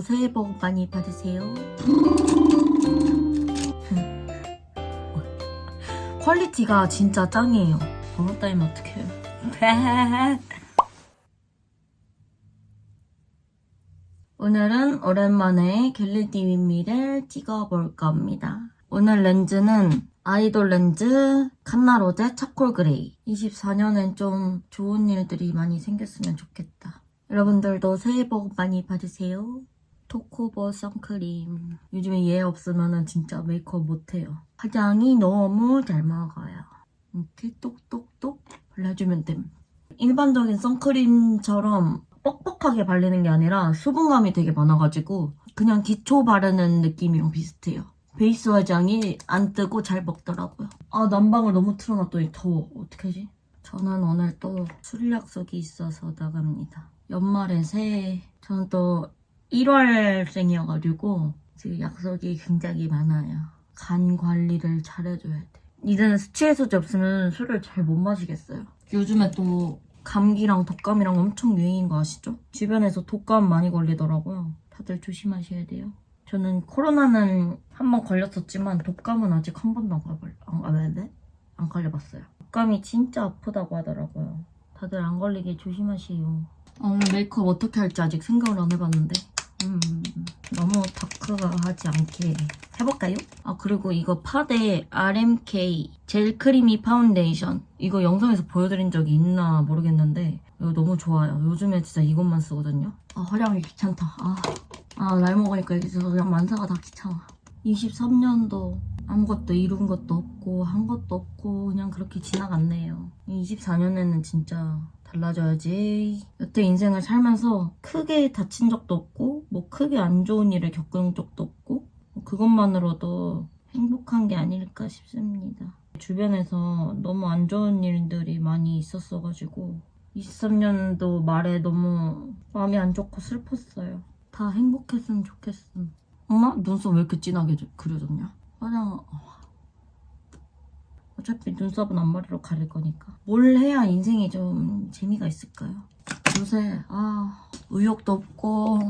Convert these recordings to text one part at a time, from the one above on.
새해 복 많이 받으세요. 퀄리티가 진짜 짱이에요. 번호 따이면 어떡해요. 오늘은 오랜만에 겟레디 윗미를 찍어볼 겁니다. 오늘 렌즈는 아이돌 렌즈 칸나로제 차콜 그레이. 24년엔 좀 좋은 일들이 많이 생겼으면 좋겠다. 여러분들도 새해 복 많이 받으세요. 토코버 선크림. 요즘에 얘 없으면 진짜 메이크업 못해요. 화장이 너무 잘 먹어요. 이렇게 똑똑똑 발라주면 됨. 일반적인 선크림처럼 뻑뻑하게 바르는 게 아니라 수분감이 되게 많아가지고 그냥 기초 바르는 느낌이랑 비슷해요. 베이스 화장이 안 뜨고 잘 먹더라고요. 아 난방을 너무 틀어놨더니 더워. 어떡하지? 저는 오늘 또 술 약속이 있어서 나갑니다. 연말에 새해 저는 또 1월생이어가지고 지금 약속이 굉장히 많아요. 간 관리를 잘해줘야 돼. 이제는 스트레스 없으면 술을 잘 못 마시겠어요. 요즘에 또 감기랑 독감이랑 엄청 유행인 거 아시죠? 주변에서 독감 많이 걸리더라고요. 다들 조심하셔야 돼요. 저는 코로나는 한 번 걸렸었지만 독감은 아직 한 번도 안, 가볼, 안, 안, 네? 안 걸려봤어요. 독감이 진짜 아프다고 하더라고요. 다들 안 걸리게 조심하세요. 아, 오늘 메이크업 어떻게 할지 아직 생각을 안 해봤는데 음, 너무 다크하지 않게 해볼까요? 아 그리고 이거 파데 RMK 젤 크리미 파운데이션 이거 영상에서 보여드린 적이 있나 모르겠는데 이거 너무 좋아요. 요즘에 진짜 이것만 쓰거든요. 아 화장이 귀찮다. 아, 아 나이 먹으니까 진짜 그냥 만사가 다 귀찮아. 23년도 아무것도 이룬 것도 없고 한 것도 없고 그냥 그렇게 지나갔네요. 24년에는 진짜 달라져야지. 여태 인생을 살면서 크게 다친 적도 없고 뭐 크게 안 좋은 일을 겪은 적도 없고 뭐 그것만으로도 행복한 게 아닐까 싶습니다. 주변에서 너무 안 좋은 일들이 많이 있었어가지고 23년도 말에 너무 마음이 안 좋고 슬펐어요. 다 행복했으면 좋겠음. 엄마 눈썹 왜 이렇게 진하게 저- 그려졌냐? 화장 어. 어차피 눈썹은 앞머리로 가릴 거니까 뭘 해야 인생이 좀 재미가 있을까요? 요새 아 의욕도 없고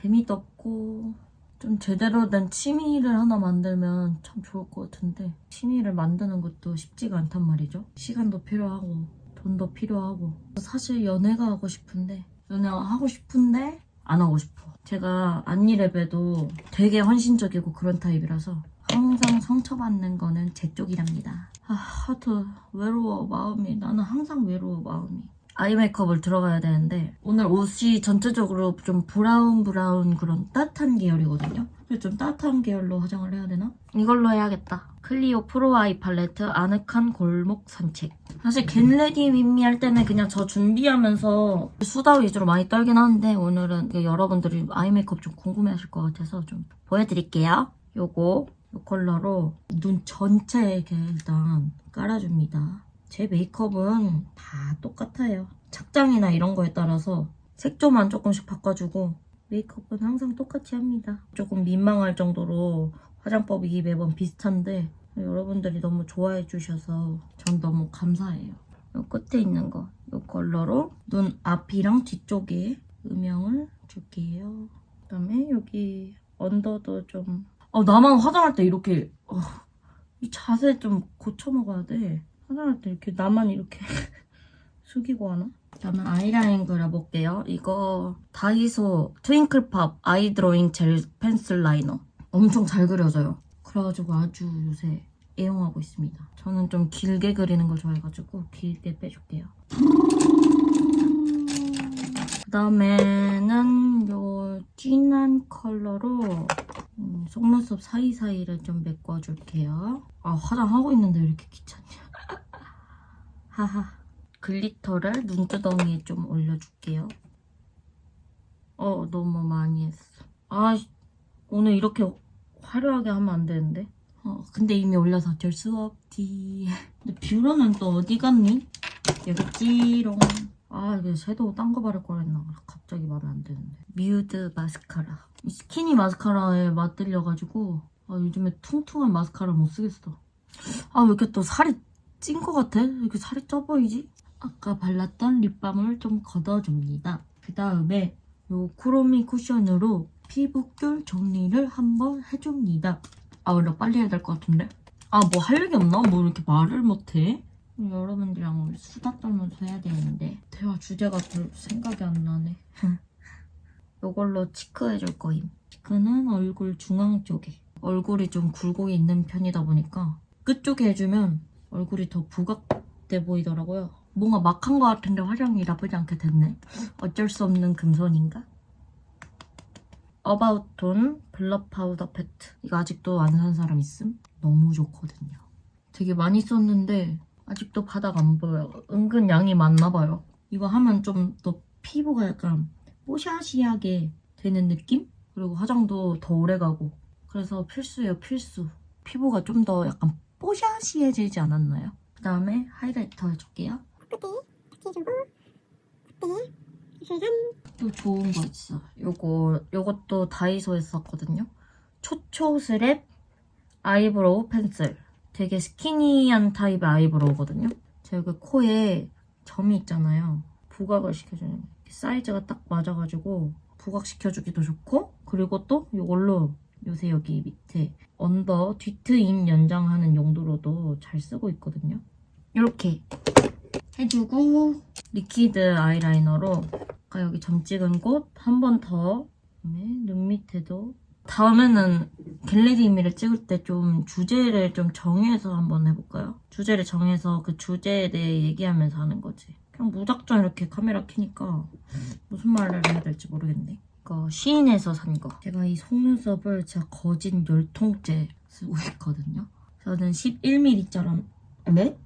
재미도 없고 좀 제대로 된 취미를 하나 만들면 참 좋을 것 같은데 취미를 만드는 것도 쉽지가 않단 말이죠 시간도 필요하고 돈도 필요하고 사실 연애가 하고 싶은데 연애가 하고 싶은데 안 하고 싶어 제가 안니랩에도 되게 헌신적이고 그런 타입이라서 항상 상처받는 거는 제 쪽이랍니다. 아, 하도 외로워 마음이. 나는 항상 외로워 마음이. 아이 메이크업을 들어가야 되는데 오늘 옷이 전체적으로 좀 브라운 브라운 그런 따뜻한 계열이거든요. 그래서 좀 따뜻한 계열로 화장을 해야 되나? 이걸로 해야겠다. 클리오 프로 아이 팔레트 아늑한 골목 산책. 사실 겟레디 윈미 할 때는 그냥 저 준비하면서 수다 위주로 많이 떨긴 하는데 오늘은 그 여러분들이 아이 메이크업 좀 궁금해하실 것 같아서 좀 보여드릴게요. 요거 이 컬러로 눈 전체에 이렇게 일단 깔아줍니다. 제 메이크업은 다 똑같아요. 착장이나 이런 거에 따라서 색조만 조금씩 바꿔주고 메이크업은 항상 똑같이 합니다. 조금 민망할 정도로 화장법이 매번 비슷한데 여러분들이 너무 좋아해 주셔서 전 너무 감사해요. 이 끝에 있는 거, 이 컬러로 눈 앞이랑 뒤쪽에 음영을 줄게요. 그다음에 여기 언더도 좀 어, 나만 화장할 때 이렇게 어, 이 자세 좀 고쳐 먹어야 돼. 화장할 때 이렇게 나만 이렇게 숙이고 하나? 저는 아이라인 그려볼게요. 이거 다이소 트윙클팝 아이 드로잉 젤 펜슬 라이너. 엄청 잘 그려져요. 그래가지고 아주 요새 애용하고 있습니다. 저는 좀 길게 그리는 걸 좋아해가지고 길게 빼줄게요. 그 다음에는 요 진한 컬러로 음, 속눈썹 사이사이를 좀 메꿔줄게요. 아 화장하고 있는데 왜 이렇게 귀찮냐. 하하. 글리터를 눈두덩이에 좀 올려줄게요. 어 너무 많이 했어. 아 오늘 이렇게 화려하게 하면 안 되는데. 어 근데 이미 올려서 어쩔 수 없지. 근데 뷰러는 또 어디 갔니? 여기 있지롱. 아 이게 섀도우 딴 거 바를 걸 했나 갑자기 마음에 안 드는데 뮤드 마스카라 이 스키니 마스카라에 맛들려가지고 아 요즘에 퉁퉁한 마스카라 못 쓰겠어 아 왜 이렇게 또 살이 찐 거 같아? 왜 이렇게 살이 쪄 보이지? 아까 발랐던 립밤을 좀 걷어줍니다 그 다음에 요 크로미 쿠션으로 피부결 정리를 한번 해줍니다. 아, 원래 빨리 해야 될 것 같은데? 아, 뭐 할 얘기 없나? 뭐 이렇게 말을 못해? 여러분들이랑 수다 떨면서 해야 되는데 대화 주제가 별 생각이 안 나네. 이걸로 치크해줄 거임. 치크는 얼굴 중앙 쪽에. 얼굴이 좀 굴곡이 있는 편이다 보니까 끝쪽에 해주면 얼굴이 더 부각돼 보이더라고요. 뭔가 막한 것 같은데 화장이 나쁘지 않게 됐네. 어쩔 수 없는 금손인가? 어바웃 톤 블러 파우더 페트. 이거 아직도 안 산 사람 있음? 너무 좋거든요. 되게 많이 썼는데 아직도 바닥 안 보여요. 은근 양이 많나 봐요. 이거 하면 좀 더 피부가 약간 뽀샤시하게 되는 느낌? 그리고 화장도 더 오래 가고. 그래서 필수예요, 필수. 피부가 좀 더 약간 뽀샤시해지지 않았나요? 그 다음에 하이라이터 해줄게요. 또 좋은 거 있어. 요거, 요것도 다이소에서 샀거든요. 초초 스랩 아이브로우 펜슬. 되게 스키니한 타입의 아이브로우거든요. 제가 그 코에 점이 있잖아요. 부각을 시켜주는 사이즈가 딱 맞아가지고 부각시켜주기도 좋고 그리고 또 이걸로 요새 여기 밑에 언더 뒤트임 연장하는 용도로도 잘 쓰고 있거든요. 이렇게 해주고 리퀴드 아이라이너로 아까 여기 점 찍은 곳 한 번더눈 밑에도 다음에는 겟레디 이미를 찍을 때 좀 주제를 좀 정해서 한번 해볼까요? 주제를 정해서 그 주제에 대해 얘기하면서 하는 거지. 그냥 무작정 이렇게 카메라 켜니까 무슨 말을 해야 될지 모르겠네. 이거 시인에서 산 거. 제가 이 속눈썹을 진짜 거진 열통째 쓰고 있거든요. 저는 11mm짜리, 네?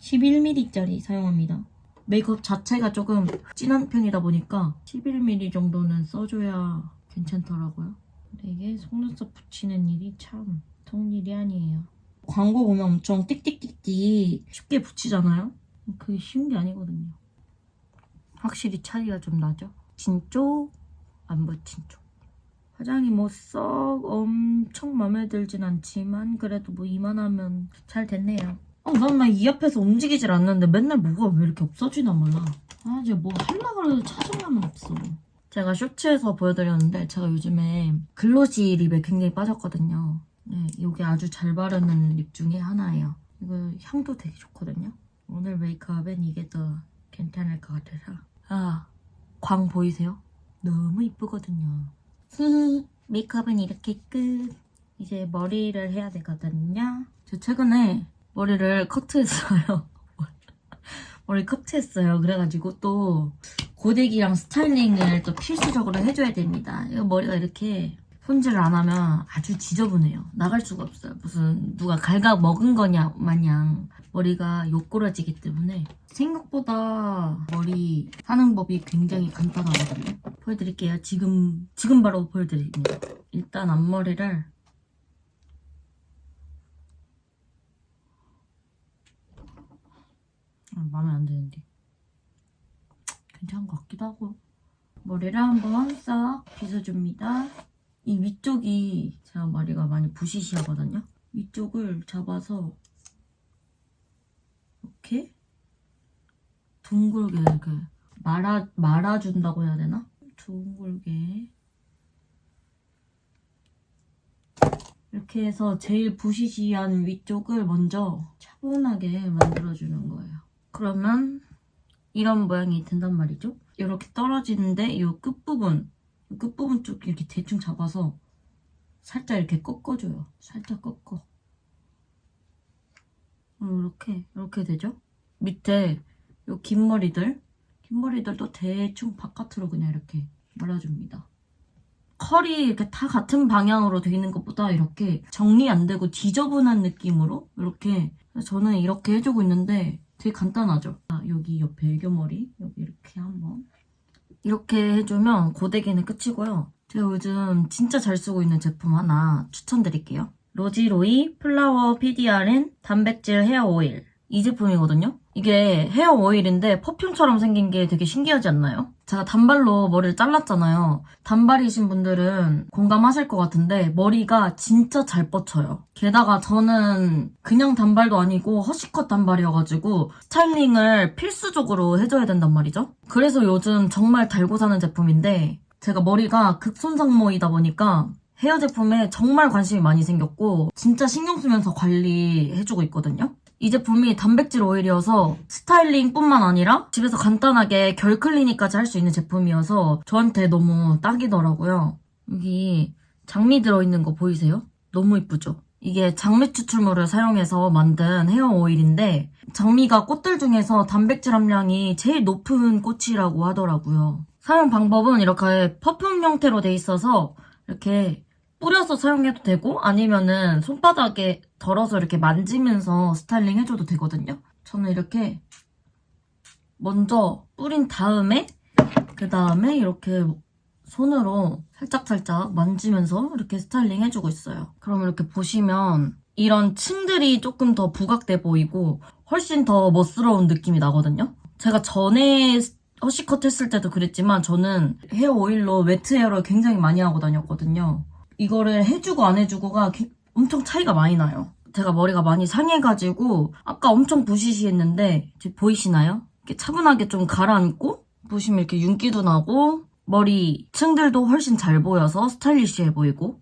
11mm짜리 사용합니다. 메이크업 자체가 조금 진한 편이다 보니까 11mm 정도는 써줘야 괜찮더라고요. 이게 속눈썹 붙이는 일이 참 보통 일이 아니에요. 광고 보면 엄청 띡띡띡띡 쉽게 붙이잖아요? 그게 쉬운 게 아니거든요. 확실히 차이가 좀 나죠? 진쪽, 안 붙인 쪽. 화장이 뭐 썩 엄청 마음에 들진 않지만 그래도 뭐 이만하면 잘 됐네요. 어, 난막 이 앞에서 움직이질 않는데 맨날 뭐가 왜 이렇게 없어지나 몰라. 아, 이제 뭐 하려고 해도 찾으려면 없어. 제가 쇼츠에서 보여드렸는데 제가 요즘에 글로시 립에 굉장히 빠졌거든요. 네, 이게 아주 잘 바르는 립 중에 하나예요. 이거 향도 되게 좋거든요. 오늘 메이크업엔 이게 더 괜찮을 것 같아서. 아, 광 보이세요? 너무 이쁘거든요. 메이크업은 이렇게 끝. 이제 머리를 해야 되거든요. 저 최근에 머리를 커트했어요. 머리 커트했어요. 그래가지고 또 고데기랑 스타일링을 또 필수적으로 해줘야 됩니다. 이거 머리가 이렇게 손질을 안 하면 아주 지저분해요. 나갈 수가 없어요. 무슨 누가 갈가 먹은 거냐 마냥 머리가 요꾸라지기 때문에 생각보다 머리 하는 법이 굉장히 간단하거든요. 보여드릴게요. 지금 지금 바로 보여드립니다. 일단 앞머리를 아, 마음에 안 드는데 괜찮은 것 같기도 하고 머리를 한번 싹 빗어줍니다. 이 위쪽이 제가 머리가 많이 부시시하거든요. 위쪽을 잡아서 이렇게 둥글게 이렇게 말아, 말아준다고 해야 되나? 둥글게 이렇게 해서 제일 부시시한 위쪽을 먼저 차분하게 만들어주는 거예요. 그러면 이런 모양이 된단 말이죠. 이렇게 떨어지는데 이 끝부분, 이 끝부분 쪽 이렇게 대충 잡아서 살짝 이렇게 꺾어줘요. 살짝 꺾어. 이렇게 이렇게 되죠. 밑에 요긴 머리들, 긴 머리들도 대충 바깥으로 그냥 이렇게 말아줍니다. 컬이 이렇게 다 같은 방향으로 돼 있는 것보다 이렇게 정리 안 되고 지저분한 느낌으로 이렇게 저는 이렇게 해주고 있는데 되게 간단하죠. 아, 여기 옆에 애교머리 여기 이렇게 한번 이렇게 해주면 고데기는 끝이고요. 제가 요즘 진짜 잘 쓰고 있는 제품 하나 추천드릴게요. 로지로이 플라워 PDRN 단백질 헤어 오일 이 제품이거든요. 이게 헤어 오일인데 퍼퓸처럼 생긴 게 되게 신기하지 않나요? 제가 단발로 머리를 잘랐잖아요. 단발이신 분들은 공감하실 것 같은데 머리가 진짜 잘 뻗쳐요. 게다가 저는 그냥 단발도 아니고 허쉬컷 단발이어가지고 스타일링을 필수적으로 해줘야 된단 말이죠. 그래서 요즘 정말 달고 사는 제품인데 제가 머리가 극손상모이다 보니까 헤어 제품에 정말 관심이 많이 생겼고 진짜 신경 쓰면서 관리해주고 있거든요. 이 제품이 단백질 오일이어서 스타일링뿐만 아니라 집에서 간단하게 결 클리닉까지 할 수 있는 제품이어서 저한테 너무 딱이더라고요. 여기 장미 들어있는 거 보이세요? 너무 이쁘죠? 이게 장미 추출물을 사용해서 만든 헤어 오일인데 장미가 꽃들 중에서 단백질 함량이 제일 높은 꽃이라고 하더라고요. 사용 방법은 이렇게 퍼퓸 형태로 돼 있어서 이렇게 뿌려서 사용해도 되고 아니면은 손바닥에 덜어서 이렇게 만지면서 스타일링 해줘도 되거든요. 저는 이렇게 먼저 뿌린 다음에 그 다음에 이렇게 손으로 살짝살짝 만지면서 이렇게 스타일링 해주고 있어요. 그럼 이렇게 보시면 이런 층들이 조금 더 부각돼 보이고 훨씬 더 멋스러운 느낌이 나거든요. 제가 전에 허쉬컷 했을 때도 그랬지만 저는 헤어 오일로 웨트 헤어를 굉장히 많이 하고 다녔거든요. 이거를 해주고 안 해주고가 기- 엄청 차이가 많이 나요. 제가 머리가 많이 상해가지고 아까 엄청 부시시했는데 보이시나요? 이렇게 차분하게 좀 가라앉고 보시면 이렇게 윤기도 나고 머리 층들도 훨씬 잘 보여서 스타일리시해 보이고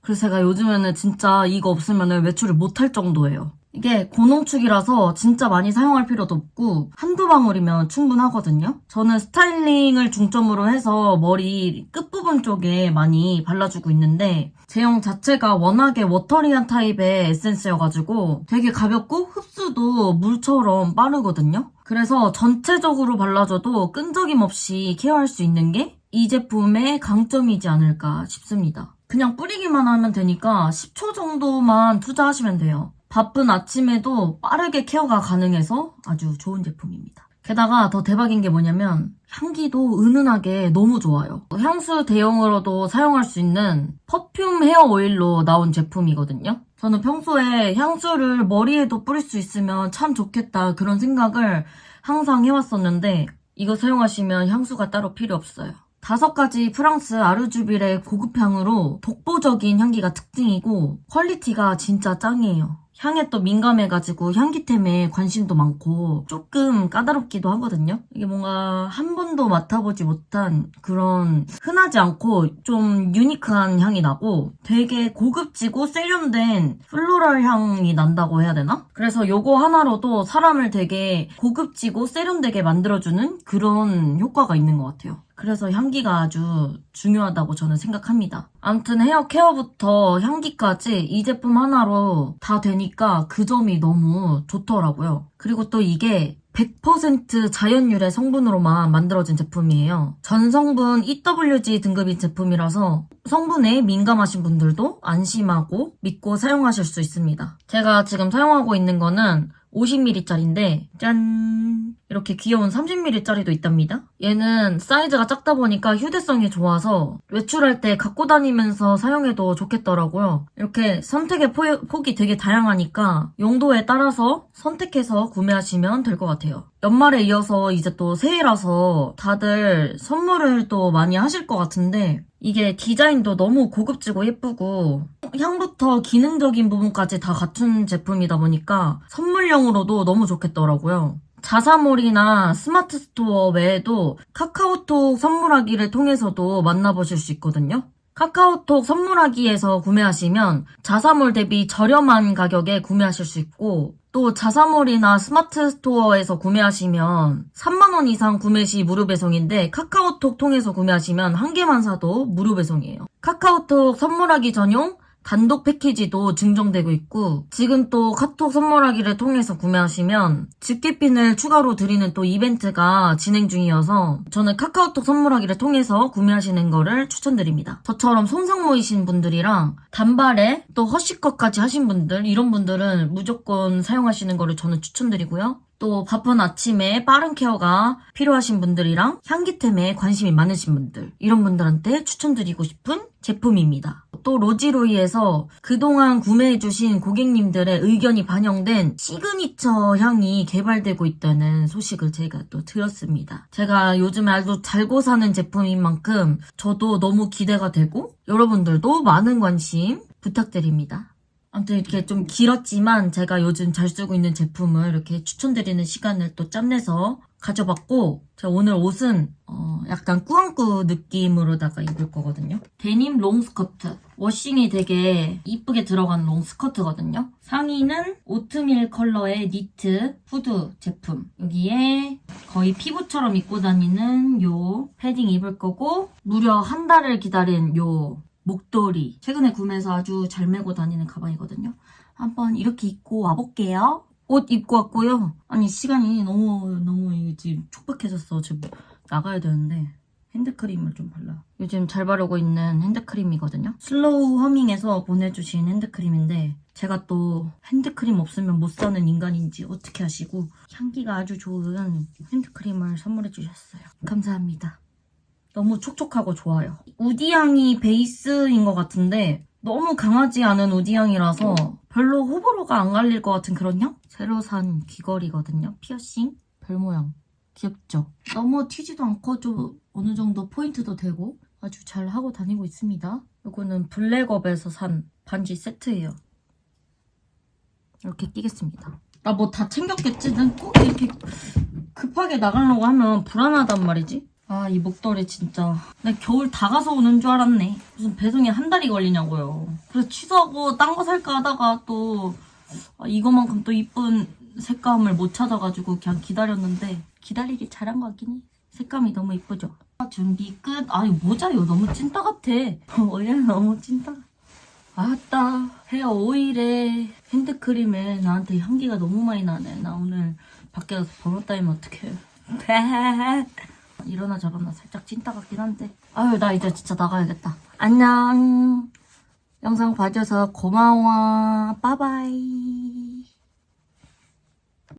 그래서 제가 요즘에는 진짜 이거 없으면 외출을 못할 정도예요. 이게 고농축이라서 진짜 많이 사용할 필요도 없고 한두 방울이면 충분하거든요. 저는 스타일링을 중점으로 해서 머리 끝부분 쪽에 많이 발라주고 있는데 제형 자체가 워낙에 워터리한 타입의 에센스여가지고 되게 가볍고 흡수도 물처럼 빠르거든요. 그래서 전체적으로 발라줘도 끈적임 없이 케어할 수 있는 게 이 제품의 강점이지 않을까 싶습니다. 그냥 뿌리기만 하면 되니까 10초 정도만 투자하시면 돼요. 바쁜 아침에도 빠르게 케어가 가능해서 아주 좋은 제품입니다. 게다가 더 대박인 게 뭐냐면 향기도 은은하게 너무 좋아요. 향수 대용으로도 사용할 수 있는 퍼퓸 헤어 오일로 나온 제품이거든요. 저는 평소에 향수를 머리에도 뿌릴 수 있으면 참 좋겠다 그런 생각을 항상 해왔었는데 이거 사용하시면 향수가 따로 필요 없어요. 다섯 가지 프랑스 아르주빌의 고급향으로 독보적인 향기가 특징이고 퀄리티가 진짜 짱이에요. 향에 또 민감해가지고 향기템에 관심도 많고 조금 까다롭기도 하거든요. 이게 뭔가 한 번도 맡아보지 못한 그런 흔하지 않고 좀 유니크한 향이 나고 되게 고급지고 세련된 플로럴 향이 난다고 해야 되나? 그래서 요거 하나로도 사람을 되게 고급지고 세련되게 만들어주는 그런 효과가 있는 것 같아요. 그래서 향기가 아주 중요하다고 저는 생각합니다. 아무튼 헤어 케어부터 향기까지 이 제품 하나로 다 되니까 그 점이 너무 좋더라고요. 그리고 또 이게 100% 자연유래 성분으로만 만들어진 제품이에요. 전 성분 EWG 등급인 제품이라서 성분에 민감하신 분들도 안심하고 믿고 사용하실 수 있습니다. 제가 지금 사용하고 있는 거는 50ml짜리인데 짠 이렇게 귀여운 30ml짜리도 있답니다. 얘는 사이즈가 작다 보니까 휴대성이 좋아서 외출할 때 갖고 다니면서 사용해도 좋겠더라고요. 이렇게 선택의 포, 폭이 되게 다양하니까 용도에 따라서 선택해서 구매하시면 될 것 같아요. 연말에 이어서 이제 또 새해라서 다들 선물을 또 많이 하실 것 같은데 이게 디자인도 너무 고급지고 예쁘고 향부터 기능적인 부분까지 다 갖춘 제품이다 보니까 선물용으로도 너무 좋겠더라고요. 자사몰이나 스마트 스토어 외에도 카카오톡 선물하기를 통해서도 만나보실 수 있거든요. 카카오톡 선물하기에서 구매하시면 자사몰 대비 저렴한 가격에 구매하실 수 있고 또 자사몰이나 스마트 스토어에서 구매하시면 3만원 이상 구매 시 무료 배송인데 카카오톡 통해서 구매하시면 한 개만 사도 무료 배송이에요. 카카오톡 선물하기 전용 단독 패키지도 증정되고 있고 지금 또 카톡 선물하기를 통해서 구매하시면 집게핀을 추가로 드리는 또 이벤트가 진행 중이어서 저는 카카오톡 선물하기를 통해서 구매하시는 거를 추천드립니다. 저처럼 손상모이신 분들이랑 단발에 또 허쉬컷까지 하신 분들 이런 분들은 무조건 사용하시는 거를 저는 추천드리고요. 또 바쁜 아침에 빠른 케어가 필요하신 분들이랑 향기템에 관심이 많으신 분들 이런 분들한테 추천드리고 싶은 제품입니다. 또 로지로이에서 그동안 구매해주신 고객님들의 의견이 반영된 시그니처 향이 개발되고 있다는 소식을 제가 또 들었습니다. 제가 요즘에 아주 잘고 사는 제품인 만큼 저도 너무 기대가 되고 여러분들도 많은 관심 부탁드립니다. 아무튼 이렇게 좀 길었지만 제가 요즘 잘 쓰고 있는 제품을 이렇게 추천드리는 시간을 또 짬내서 가져봤고 제가 오늘 옷은 어, 약간 꾸안꾸 느낌으로다가 입을 거거든요. 데님 롱 스커트. 워싱이 되게 이쁘게 들어간 롱 스커트거든요. 상의는 오트밀 컬러의 니트 후드 제품. 여기에 거의 피부처럼 입고 다니는 요 패딩 입을 거고 무려 한 달을 기다린 요 목도리. 최근에 구매해서 아주 잘 메고 다니는 가방이거든요. 한번 이렇게 입고 와볼게요. 옷 입고 왔고요. 아니 시간이 너무 너무 지금 촉박해졌어. 지금 나가야 되는데 핸드크림을 좀 발라. 요즘 잘 바르고 있는 핸드크림이거든요. 슬로우 허밍에서 보내주신 핸드크림인데 제가 또 핸드크림 없으면 못 사는 인간인지 어떻게 하시고 향기가 아주 좋은 핸드크림을 선물해 주셨어요. 감사합니다. 너무 촉촉하고 좋아요. 우디향이 베이스인 것 같은데 너무 강하지 않은 우디향이라서 별로 호불호가 안 갈릴 것 같은 그런 향? 새로 산 귀걸이거든요. 피어싱 별 모양. 귀엽죠? 너무 튀지도 않고 좀 어느 정도 포인트도 되고 아주 잘 하고 다니고 있습니다. 이거는 블랙업에서 산 반지 세트예요. 이렇게 끼겠습니다. 나 뭐 다 챙겼겠지? 난 꼭 이렇게 급하게 나가려고 하면 불안하단 말이지. 아, 이 목도리 진짜. 나 겨울 다 가서 오는 줄 알았네. 무슨 배송이 한 달이 걸리냐고요. 그래서 취소하고 딴 거 살까 하다가 또 아, 이거만큼 또 이쁜 색감을 못 찾아가지고 그냥 기다렸는데 기다리기 잘한 것 같긴 해. 색감이 너무 이쁘죠? 아, 준비 끝. 아니 모자 이거 너무 찐따 같아. 원래는 너무 찐따. 아따 헤어 오일에 핸드크림에 나한테 향기가 너무 많이 나네. 나 오늘 밖에 가서 번호 따이면 어떡해. 이러나 저러나 살짝 찐따 같긴 한데. 아유 나 이제 진짜 나가야겠다. 안녕. 영상 봐줘서 고마워. 빠바이.